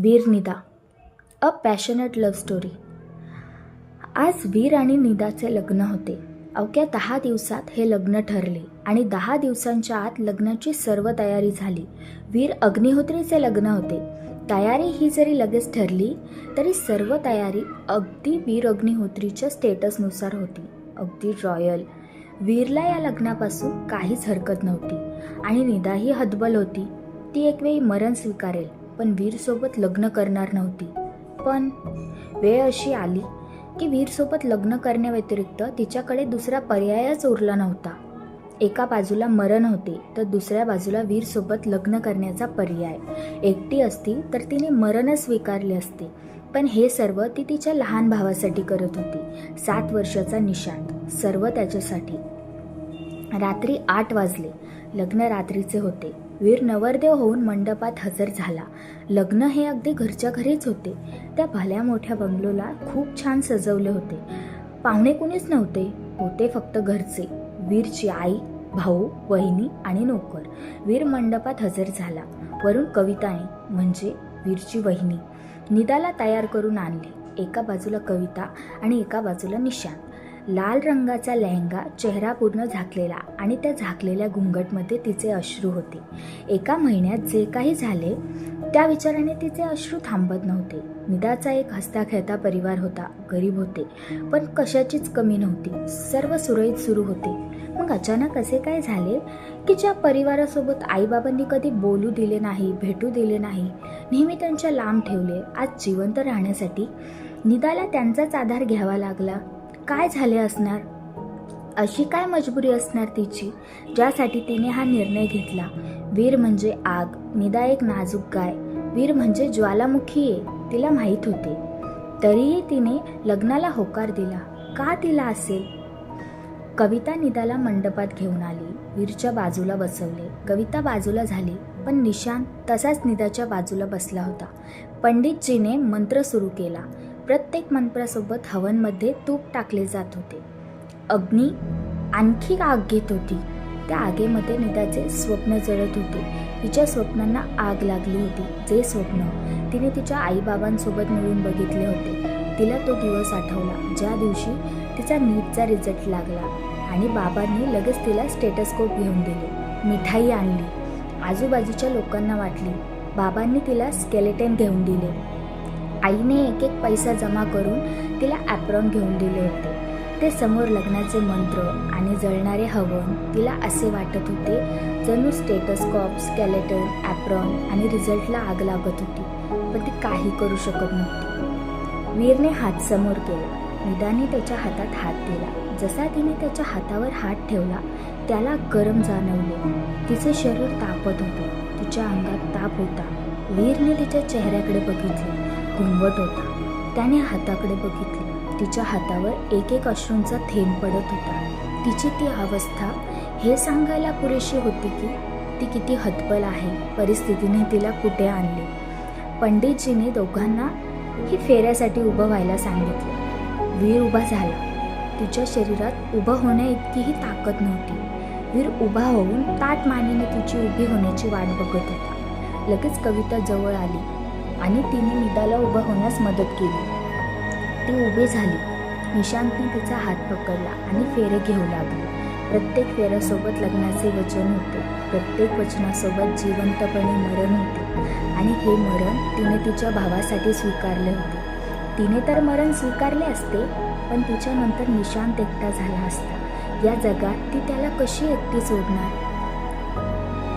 Veer Nida a passionate love story आज वीर आणि निदाचे लग्न होते. अवघ्या दहा दिवसात हे लग्न ठरले आणि दहा दिवसांच्या आत लग्नाची सर्व तयारी झाली. वीर अग्निहोत्रीचे लग्न होते. तयारी ही जरी लगेच ठरली तरी सर्व तयारी अगदी वीर अग्निहोत्रीच्या स्टेटसनुसार होती. अगदी रॉयल. वीरला या लग्नापासून काहीच हरकत नव्हती आणि निदाही हतबल होती. ती एक वेळी मरण स्वीकारेल. पण वीरसोबत लग्न करणार नव्हती. पण वेळ अशी आली की वीरसोबत लग्न करण्याव्यतिरिक्त तिच्याकडे दुसरा पर्यायच उरला नव्हता. एका बाजूला मरण होते तर दुसऱ्या बाजूला वीरसोबत लग्न करण्याचा पर्याय. एकटी असती तर तिने मरणच स्वीकारले असते पण हे सर्व ती तिच्या लहान भावासाठी करत होती. सात वर्षाचा निशांत सर्व त्याच्यासाठी. रात्री आठ वाजले लग्न रात्रीचे होते. वीर नवरदेव होऊन मंडपात हजर झाला. लग्न हे अगदी घरच्या घरीच होते. त्या भल्या मोठ्या बंगलोला खूप छान सजवले होते. पाहुणे कुणीच नव्हते. होते फक्त घरचे. वीरची आई भाऊ वहिनी आणि नोकर. वीर मंडपात हजर झाला. वरून कविताने म्हणजे वीरची वहिनी निदाला तयार करून आणले. एका बाजूला कविता आणि एका बाजूला निशांत लाल रंगाचा लेहंगा चेहरा पूर्ण झाकलेला आणि त्या झाकलेल्या घुंगटमध्ये तिचे अश्रू होते. एका महिन्यात जे काही झाले त्या विचाराने तिचे अश्रू थांबत नव्हते. निदाचा एक हसता खेळता परिवार होता गरीब होते पण कशाचीच कमी नव्हती. सर्व सुरळीत सुरू होते. मग अचानक असे काय झाले की ज्या परिवारासोबत आईबाबांनी कधी बोलू दिले नाही भेटू दिले नाही नेहमी त्यांच्या लांब ठेवले आज जिवंत राहण्यासाठी निदाला त्यांचाच आधार घ्यावा लागला. काय झाले असणार? अशी काय मजबुरी असणार तिची ज्यासाठी तिने हा निर्णय घेतला? वीर म्हणजे आग निदा एक नाजूक गाय. वीर म्हणजे ज्वालामुखी आहे तिला माहीत होते. तरीही तिने लग्नाला होकार दिला. का तिला असेल? कविता निदाला मंडपात घेऊन आली. वीरच्या बाजूला बसवले. कविता बाजूला झाली पण निशांत तसाच निदाच्या बाजूला बसला होता. पंडितजीने मंत्र सुरू केला. प्रत्येक मंत्रासोबत हवनमध्ये तूप टाकले जात होते. अग्नी आणखी आग घेत होती. त्या आगेमध्ये निदाचे स्वप्न जळत होते. तिच्या स्वप्नांना आग लागली होती. जे स्वप्न तिने तिच्या आईबाबांसोबत मिळून बघितले होते. तिला तो दिवस आठवला. ज्या दिवशी तिचा नीटचा रिझल्ट लागला आणि बाबांनी लगेच तिला स्टेटस्कोप घेऊन दिले. मिठाई आणली. आजूबाजूच्या लोकांना वाटली. बाबांनी तिला स्केलेटन घेऊन दिले. आईने एक एक पैसा जमा करून तिला ॲप्रॉन घेऊन दिले होते. ते समोर लग्नाचे मंत्र आणि जळणारे हवन तिला असे वाटत होते जणू स्टेटस्कॉप स्केलेटन ॲप्रॉन आणि रिझल्टला आग लागत होती पण ती काही करू शकत नव्हती. वीरने हात समोर केला. निदाने त्याच्या हातात हात दिला. जसा तिने त्याच्या हातावर हात ठेवला त्याला गरम जाणवले. तिचे शरीर तापत होते. तिच्या अंगात ताप होता. वीरने तिच्या चेहऱ्याकडे बघितले. घुंगट होता. त्याने हाताकडे बघितले. तिच्या हातावर एक एक अश्रूंचा थेंब पडत होता. तिची ती अवस्था हे सांगायला पुरेशी होती की ती किती हतबल आहे. परिस्थितीने तिला कुठे आणले? पंडितजीने दोघांना ही फेऱ्यासाठी उभं व्हायला सांगितले. वीर उभा झाला. तिच्या शरीरात उभं होण्या इतकीही ताकद नव्हती. वीर उभा होऊन ताट मानेने तिची उभी होण्याची वाट बघत होता. लगेच कविता जवळ आली. आणि तिने निदाला उभं होण्यास मदत केली. ती उभी झाली. निशांतने तिचा हात पकडला आणि फेरे घेऊ लागले. प्रत्येक फेऱ्यासोबत लग्नाचे वचन होते. प्रत्येक वचनासोबत जिवंतपणे मरण होते. आणि हे मरण तिने तिच्या भावासाठी स्वीकारले होते. तिने तर मरण स्वीकारले असते पण तिच्यानंतर निशांत एकटा झाला असता. या जगात ती त्याला कशी एकटी सोडणार?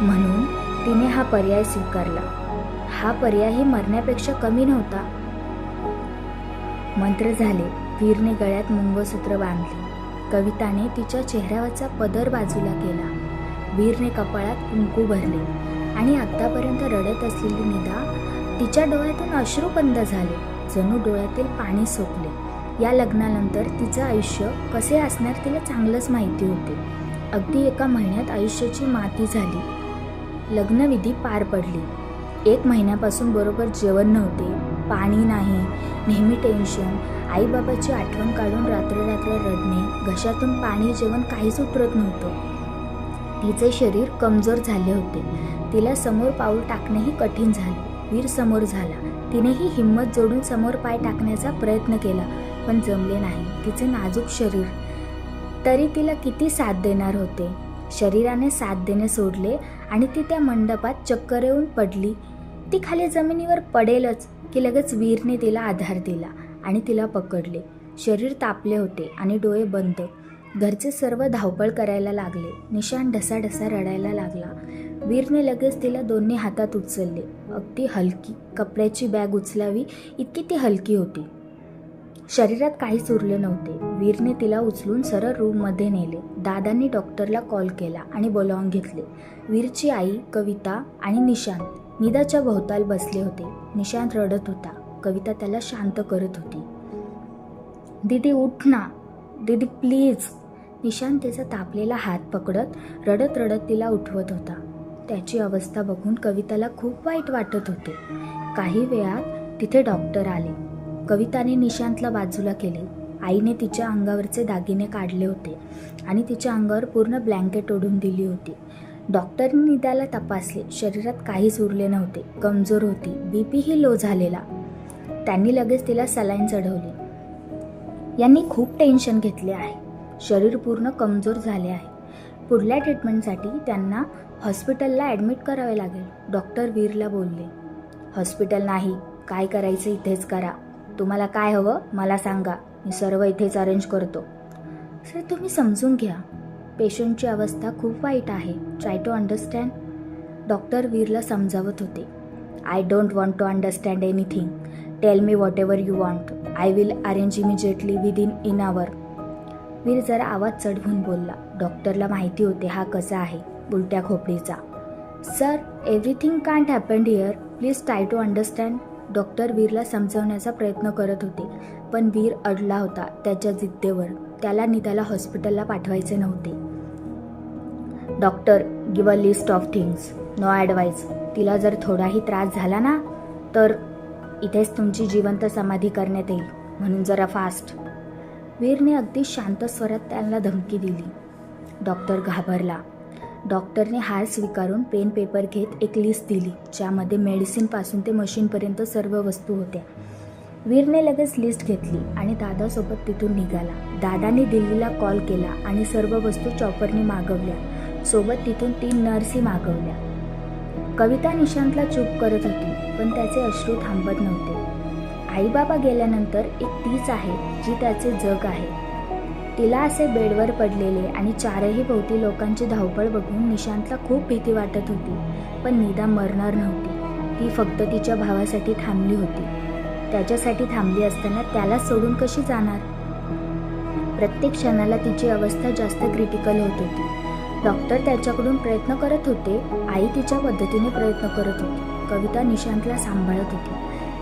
म्हणून तिने हा पर्याय स्वीकारला. हा पर्यायही मरण्यापेक्षा कमी नव्हता. मंत्र झाले. वीरने गळ्यात मंगळसूत्र बांधले. कविताने तिच्या चेहऱ्यावरचा पदर बाजूला केला. वीरने कपाळात कुंकू भरले आणि आत्तापर्यंत रडत असलेली निदा तिच्या डोळ्यातून अश्रू बंद झाले. जणू डोळ्यातील पाणी सोपले. या लग्नानंतर तिचं आयुष्य कसे असणार तिला चांगलंच माहिती होते. अगदी एका महिन्यात आयुष्याची माती झाली. लग्नविधी पार पडली. एक महिन्यापासून बरोबर जेवण नव्हते पाणी नाही नेहमी टेन्शन आईबाबाची आठवण काढून रात्र रात्र रडणे घशातून पाणी जेवण काहीच उतरत नव्हतं. तिचे शरीर कमजोर झाले होते. तिला समोर पाऊल टाकणेही कठीण झाले. वीर समोर झाला. तिनेही हिंमत जोडून समोर पाय टाकण्याचा प्रयत्न केला पण जमले नाही. तिचे नाजूक शरीर. तरी तिला किती साथ देणार होते? शरीराने साथ देणे सोडले आणि ती त्या मंडपात चक्कर येऊन पडली. ती खाली जमिनीवर पडेलच की लगेच वीरने तिला आधार दिला आणि तिला पकडले. शरीर तापले होते आणि डोळे बंद. घरचे सर्व धावपळ करायला लागले. निशान ढसाढसा रडायला लागला. वीरने लगेच तिला दोन्ही हातात उचलले. अगदी हलकी कपड्याची बॅग उचलावी इतकी ती हलकी होती. शरीरात काहीच उरले नव्हते. वीरने तिला उचलून सरळ रूममध्ये नेले. दादांनी डॉक्टरला कॉल केला आणि बोलावून घेतले. वीरची आई कविता आणि निशांत निदाच्या भोवताल बसले होते. निशांत रडत होता. कविता त्याला शांत करत होती. दीदी उठ ना. दीदी प्लीज. निशांत तिचा तापलेला हात पकडत रडत रडत तिला उठवत होता. त्याची अवस्था बघून कविताला खूप वाईट वाटत होते. काही वेळात तिथे डॉक्टर आले. कविताने निशांतला बाजूला केले. आईने तिच्या अंगावरचे दागिने काढले होते आणि तिच्या अंगावर पूर्ण ब्लँकेट ओढून दिली होती. डॉक्टरनी त्याला तपासले. शरीरात काहीच उरले नव्हते. कमजोर होती. बी पीही लो झालेला. त्यांनी लगेच तिला सलाईन चढवली. यांनी खूप टेन्शन घेतले आहे. शरीर पूर्ण कमजोर झाले आहे. पुढल्या ट्रीटमेंटसाठी त्यांना हॉस्पिटलला ॲडमिट करावे लागेल. डॉक्टर वीरला बोलले हॉस्पिटल नाही. काय करायचं इथेच करा. तुम्हाला काय हवं मला सांगा. मी सर्व इथेच अरेंज करतो. सर तुम्ही समजून घ्या. पेशंटची अवस्था खूप वाईट आहे. ट्राय टू अंडरस्टँड डॉक्टर वीरला समजावत होते. I don't want to understand anything tell me whatever you want I will arrange immediately within in hour Veer जरा आवाज चढवून बोलला. डॉक्टरला माहिती होते हा कसा आहे. उलट्या खोपडीचा. Sir everything can't happened here please try to understand doctor वीरला समजवण्याचा प्रयत्न करत होते. पण वीर अडला होता त्याच्या जिद्देवर. त्याला निदाला हॉस्पिटलला पाठवायचे नव्हते. Doctor give a list of things no advice तिला जर थोडाही त्रास झाला ना तर इथेच तुमची जिवंत समाधी करण्यात येईल. म्हणून जरा फास्ट वीरने अगदी शांत स्वरात त्यांना धमकी दिली. डॉक्टर घाबरला. डॉक्टरने हार स्वीकारून पेन पेपर घेत एक लिस्ट दिली ज्यामध्ये मेडिसिनपासून ते मशीनपर्यंत सर्व वस्तू होत्या. वीरने लगेच लिस्ट घेतली आणि दादासोबत तिथून निघाला. दादाने दिल्लीला कॉल केला आणि सर्व वस्तू चॉपरने मागवल्या. सोबत तिथून तीन नर्सही मागवल्या. कविता निशांतला चूप करत होती पण त्याचे अश्रू थांबत नव्हते. आईबाबा गेल्यानंतर एक तीच आहे जी त्याचे जग आहे. तिला असे बेडवर पडलेले आणि चारही भोवती लोकांची धावपळ बघून निशांतला खूप भीती वाटत होती पण निदा मरणार नव्हती. ती फक्त तिच्या भावासाठी थांबली होती. त्याच्यासाठी थांबली असताना त्याला सोडून कशी जाणार? प्रत्येक क्षणाला तिची अवस्था जास्त क्रिटिकल होत होती. डॉक्टर त्याच्याकडून प्रयत्न करत होते. आई तिच्या पद्धतीने प्रयत्न करत होती. कविता निशांतला सांभाळत होती.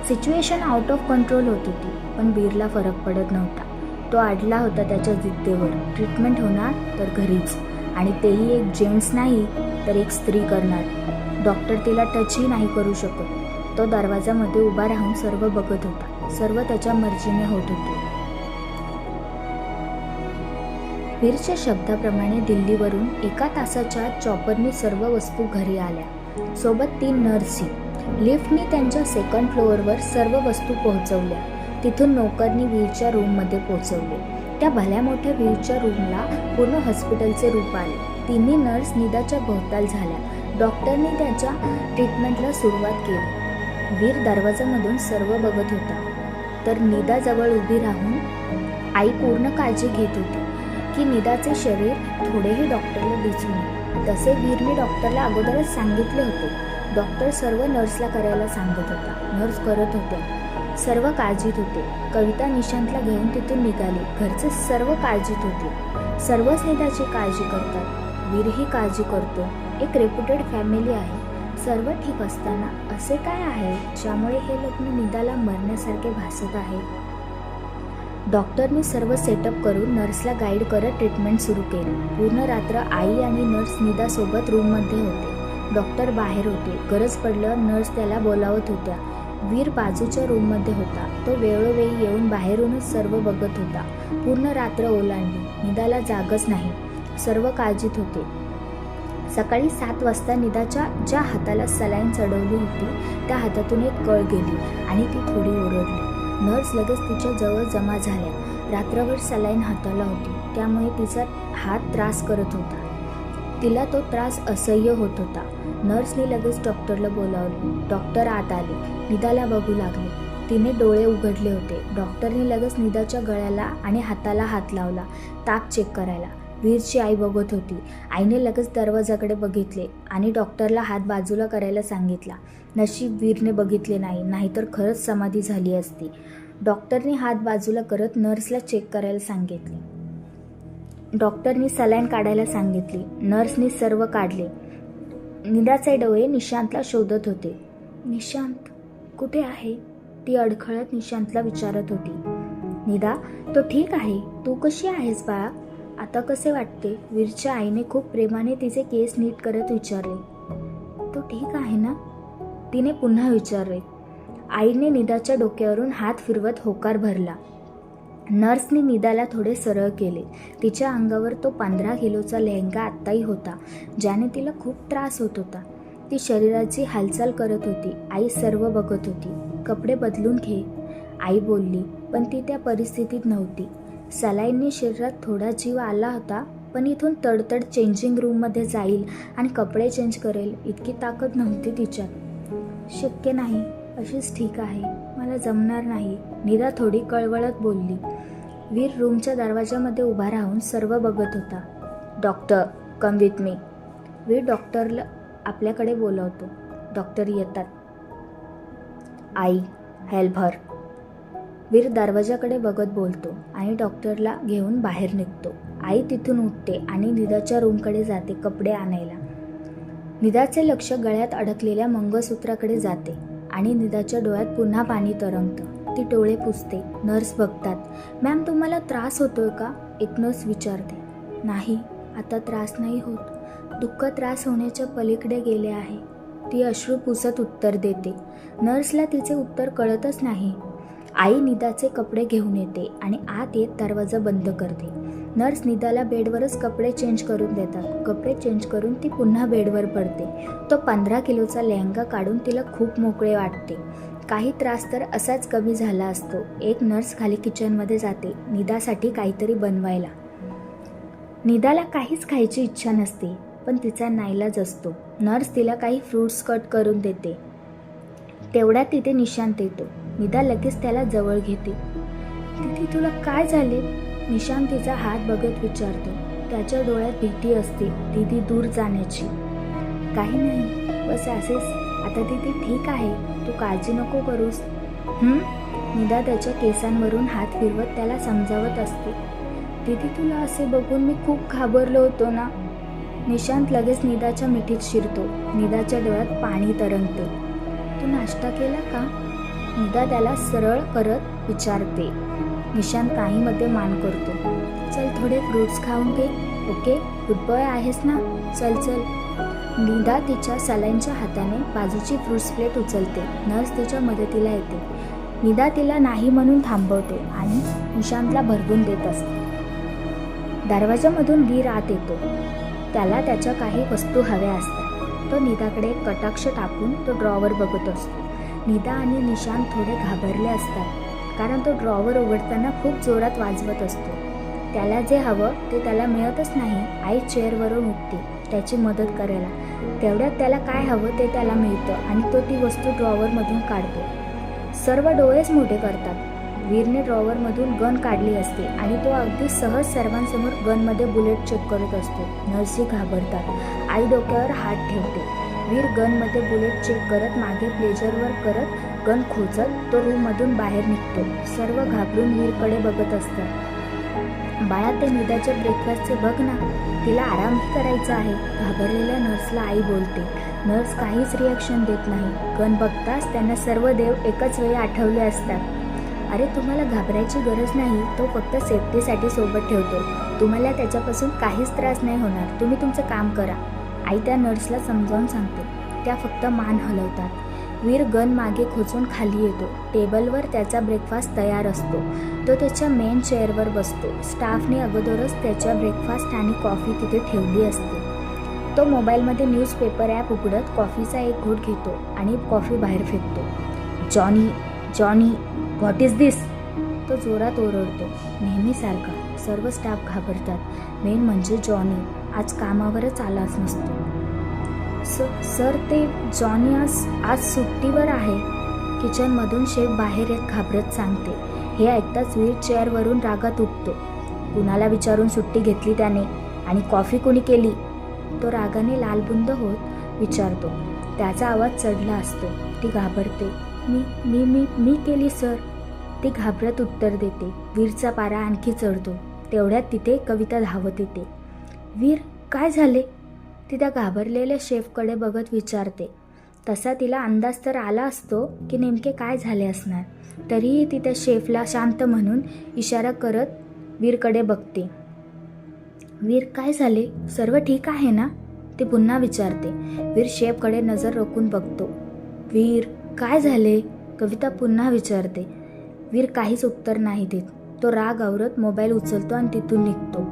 सिच्युएशन आउट ऑफ कंट्रोल होत होती पण बीरला फरक पडत नव्हता. तो आडला होता त्याच्या जिद्देवर. ट्रीटमेंट होणार तर घरीच. आणि तेही एक जेंट्स नाही तर एक स्त्री करणार. डॉक्टर तिला टचही नाही करू शकत. तो दरवाजामध्ये उभा राहून सर्व बघत होता. सर्व त्याच्या मर्जीने होत होते. वीरच्या शब्दाप्रमाणे दिल्लीवरून एका तासाच्या चॉपरनी चॉपरने सर्व वस्तू घरी आल्या. सोबत तीन नर्सही लिफ्टने त्यांच्या सेकंड फ्लोअरवर सर्व वस्तू पोहोचवल्या. तिथून नोकरनी वीरच्या रूममध्ये पोहोचवले. त्या भल्या मोठ्या व्हीलच्या रूमला पूर्ण हॉस्पिटलचे रूप आले. तिन्ही नर्स निदाच्या भोवताल झाल्या. डॉक्टरने त्याच्या ट्रीटमेंटला सुरुवात केली. वीर दरवाजामधून सर्व बघत होता. तर निदाजवळ उभी राहून आई पूर्ण काळजी घेत होती. की निदाचे शरीर थोडेही डॉक्टरला दिसू नये तसे वीरने डॉक्टरला अगोदरच सांगितले होते. डॉक्टर सर्व नर्सला करायला सांगत होता. नर्स करत होत्या सर्व काळजीत होते. कविता निशांतला घेऊन तिथून निघाली. घरचे सर्व काळजीत होते. सर्वच निदाची काळजी करतात. वीरही काळजी करतो. एक रेप्युटेड फॅमिली आहे. सर्व ठीक असताना असे काय आहे ज्यामुळे हे लग्न निदाला मरण्यासारखे भासत आहे? डॉक्टरनी सर्व सेटअप करून नर्सला गाईड करत ट्रीटमेंट सुरू केली. पूर्ण रात्र आई आणि नर्स निदासोबत रूममध्ये होते. डॉक्टर बाहेर होते. गरज पडल्यावर नर्स त्याला बोलावत होत्या. वीर बाजूच्या रूममध्ये होता. तो वेळोवेळी येऊन बाहेरूनच सर्व बघत होता. पूर्ण रात्र ओलांडली. निदाला जागच नाही. सर्व काळजीत होते. सकाळी सात वाजता निदाच्या ज्या हाताला सलाईन चढवली होती त्या हातातून एक कळ गेली आणि ती थोडी ओरडली. नर्स लगेच तिच्या जवळ जमा झाल्या. रात्रभर सलाईन हाताला होती. त्यामुळे तिचा हात त्रास करत होता. तिला तो त्रास असह्य होत होता. नर्सने लगेच डॉक्टरला बोलावले. डॉक्टर आत आले. निदाला बघू लागले. तिने डोळे उघडले होते. डॉक्टरने लगेच निदाच्या गळ्याला आणि हाताला हात लावला. ताप चेक करायला. वीरची आई बघत होती. आईने लगेच दरवाजाकडे बघितले आणि डॉक्टरला हात बाजूला करायला सांगितला. नशीब वीरने बघितले नाही नाहीतर खरंच समाधी झाली असती. डॉक्टरने हात बाजूला करत नर्सला चेक करायला सांगितले. डॉक्टरनी सलाईन काढायला सांगितली. नर्सने सर्व काढले. निदाचे डोळे निशांतला शोधत होते. निशांत कुठे आहे? ती अडखळत निशांतला विचारत होती. निदा तो ठीक आहे? तू कशी आहेस बाळा? आता कसे वाटते? वीरच्या आईने खूप प्रेमाने तिचे केस नीट करत विचारले. तो ठीक आहे ना? तिने पुन्हा विचारले. आईने निदाच्या डोक्यावरून हात फिरवत होकार भरला. नर्सने निदाला थोडे सरळ केले. तिच्या अंगावर तो पंधरा किलोचा लेहंगा आत्ताही होता ज्याने तिला खूप त्रास होत होता. ती शरीराची हालचाल करत होती. आई सर्व बघत होती. कपडे बदलून घे आई बोलली पण ती त्या परिस्थितीत नव्हती. सलाईंनी शरीरात थोडा जीव आला होता पण इथून तडतड चेंजिंग रूममध्ये जाईल आणि कपडे चेंज करेल इतकी ताकद नव्हती तिच्यात. शक्य नाही अशीच ठीक आहे मला जमणार नाही निदा थोडी कळवळत बोलली. वीर रूमच्या दरवाजामध्ये उभा राहून सर्व बघत होता. डॉक्टर कम विथ मी वीर डॉक्टरला आपल्याकडे बोलवतो. डॉक्टर येतात. आई हेल्प हर वीर दरवाजाकडे बघत बोलतो आणि डॉक्टरला घेऊन बाहेर निघतो. आई तिथून उठते आणि निदाच्या रूमकडे जाते कपडे आणायला. निदाचे लक्ष गळ्यात अडकलेल्या मंगळसूत्राकडे जाते आणि निदाच्या डोळ्यात पुन्हा पाणी तरंगतं. ती डोळे पुसते. नर्स बघतात. मॅम तुम्हाला त्रास होतोय का? एक नर्स विचारते. नाही आता त्रास नाही होत. दुःख त्रास होण्याच्या पलीकडे गेले आहे. ती अश्रू पुसत उत्तर देते. नर्सला तिचे उत्तर कळतच नाही. आई निदाचे कपडे घेऊन येते आणि आत येत दरवाजा बंद करते. नर्स निदाला बेडवरच कपडे चेंज करून देतात. कपडे चेंज करून ती पुन्हा बेडवर पडते. तो पंधरा किलोचा लेहंगा काढून तिला खूप मोकळे वाटते. काही त्रास तर असाच कमी झाला असतो. एक नर्स खाली किचनमध्ये जाते निदासाठी काहीतरी बनवायला. निदाला काहीच खायची इच्छा नसते पण तिचा नाईलाज असतो. नर्स तिला काही फ्रूट्स कट करून देते. तेवढ्यात तिथे निशांत येतो. निदा लगेच त्याला जवळ घेते. तिथे तुला काय झाले? निशांत तिचा हात बघत विचारतो. त्याच्या डोळ्यात भीती असते. दिदी दूर जाण्याची. काही नाही. बस असेच. आता तिथे ठीक आहे. तू काळजी नको करूस. निदा त्याच्या केसांवरून हात फिरवत त्याला समजावत असते. दिदी तुला असे बघून मी खूप घाबरलो होतो ना? निशांत लगेच निदाच्या मिठीत शिरतो. निदाच्या डोळ्यात पाणी तरंगते. तू नाश्ता केला का? निदा त्याला सरळ करत विचारते. निशांत काहीमध्ये मान करतो. चल थोडे फ्रूट्स खाऊन घे. ओके गुड बॉय आहेस ना? चल चल. निदा तिच्या सलाईनच्या हाताने बाजूची फ्रूट्स प्लेट उचलते. नर्स तिच्या मदतीला येते. निदा तिला नाही म्हणून थांबवते आणि निशांतला भरवून देत असते. दरवाजामधून वीर आत येतो. त्याला त्याच्या काही वस्तू हव्या असतात. तो निदाकडे कटाक्ष टाकून तो ड्रॉवर बघत असतो. निदा आणि निशांत थोडे घाबरले असतात कारण तो ड्रॉवर उघडताना खूप जोरात वाजवत असतो. त्याला जे हवं ते त्याला मिळतच नाही आई चेअरवरून उठते त्याची मदत करायला. तेवढ्यात त्याला काय हवं ते त्याला मिळतं आणि तो ती वस्तू ड्रॉवरमधून काढतो. सर्व डोळेच मोठे करतात. वीरने ड्रॉवरमधून गन काढली असते आणि तो अगदी सहज सर्वांसमोर गनमध्ये बुलेट चेक करत असतो. नर्सी घाबरतात. आई डोक्यावर हात ठेवते. वीर गनमध्ये बुलेट चेक करत मागे प्लेजरवर करत गन खोचत तो रूममधून बाहेर निघतो. सर्व घाबरून वीरकडे बघत असतात. बाळा ते निदाच्या ब्रेकफास्टचे बघ ना. तिला आराम करायचा आहे. घाबरलेल्या नर्सला आई बोलते नर्स काहीच रिॲक्शन देत नाही. गण बघताच त्यांना सर्व देव एकच वेळी आठवले असतात. अरे तुम्हाला घाबरायची गरज नाही. तो फक्त सेफ्टीसाठी सोबत ठेवतो. तुम्हाला त्याच्यापासून काहीच त्रास नाही होणार. तुम्ही तुमचं काम करा. आई त्या नर्सला समजावून सांगते. त्या फक्त मान हलवतात. वीर गन मागे खोचून खाली येतो. टेबलवर त्याचा ब्रेकफास्ट तयार असतो. तो त्याच्या मेन चेअरवर बसतो. स्टाफने अगोदरच त्याच्या ब्रेकफास्ट आणि कॉफी तिथे ठेवली असते. तो मोबाईलमध्ये न्यूजपेपर ॲप उघडत कॉफीचा एक घोट घेतो आणि कॉफी बाहेर फेकतो. Johnny Johnny what is this तो जोरात ओरडतो. नेहमीसारखा. सर्व स्टाफ घाबरतात. मेन म्हणजे जॉनी. आज कामावरच आलाच नसतो. स सर ते जॉनी आज आज सुट्टीवर आहे. किचनमधून शेफ बाहेर येत घाबरत सांगते. हे ऐकताच वीर चेअरवरून रागात उठतो. कुणाला विचारून सुट्टी घेतली त्याने? आणि कॉफी कोणी केली? तो रागाने लालबुंद होत विचारतो. त्याचा आवाज चढला असतो. ती घाबरते. मी मी मी मी केली सर. ती घाबरत उत्तर देते. वीरचा पारा आणखी चढतो. तेवढ्यात तिथे कविता धावत येते. वीर काय झाले? ती त्या घाबरलेल्या शेफकडे बघत विचारते. तसा तिला अंदाज तर आला असतो की नेमके काय झाले असणार. तरीही ती त्या शेफला शांत म्हणून इशारा करत वीरकडे बघते. वीर काय झाले? सर्व ठीक आहे ना? ते पुन्हा विचारते. वीर शेफकडे नजर रोखून बघतो. वीर काय झाले? कविता पुन्हा विचारते. वीर काहीच उत्तर नाही देत. तो राग आवरत मोबाईल उचलतो आणि तिथून निघतो.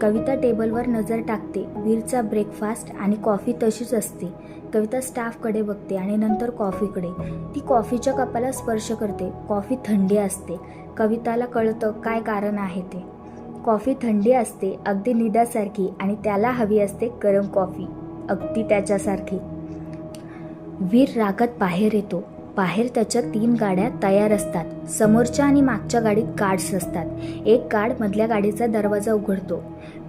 कविता टेबलवर नजर टाकते. वीरचा ब्रेकफास्ट आणि कॉफी तशीच असते. कविता स्टाफकडे बघते आणि नंतर कॉफीकडे ती कॉफीच्या कपाला स्पर्श करते. कॉफी थंडी असते. कविताला कळतं काय कारण आहे ते. कॉफी थंडी असते अगदी निदासारखी आणि त्याला हवी असते गरम कॉफी अगदी त्याच्यासारखी. वीर रागत बाहेर येतो. बाहेर त्याच्या तीन गाड्या तयार असतात. समोरच्या आणि मागच्या गाडीत कार्ड्स असतात. एक कार्ड मधल्या गाडीचा दरवाजा उघडतो.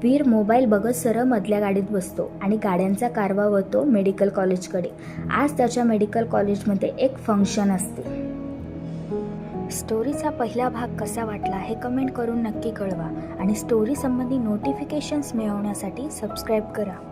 वीर मोबाईल बघत सरळ मधल्या गाडीत बसतो आणि गाड्यांचा कारवा होतो मेडिकल कॉलेजकडे आज त्याच्या मेडिकल कॉलेजमध्ये एक फंक्शन असते. स्टोरीचा पहिला भाग कसा वाटला हे कमेंट करून नक्की कळवा आणि स्टोरीसंबंधी नोटिफिकेशन्स मिळवण्यासाठी सबस्क्राईब करा.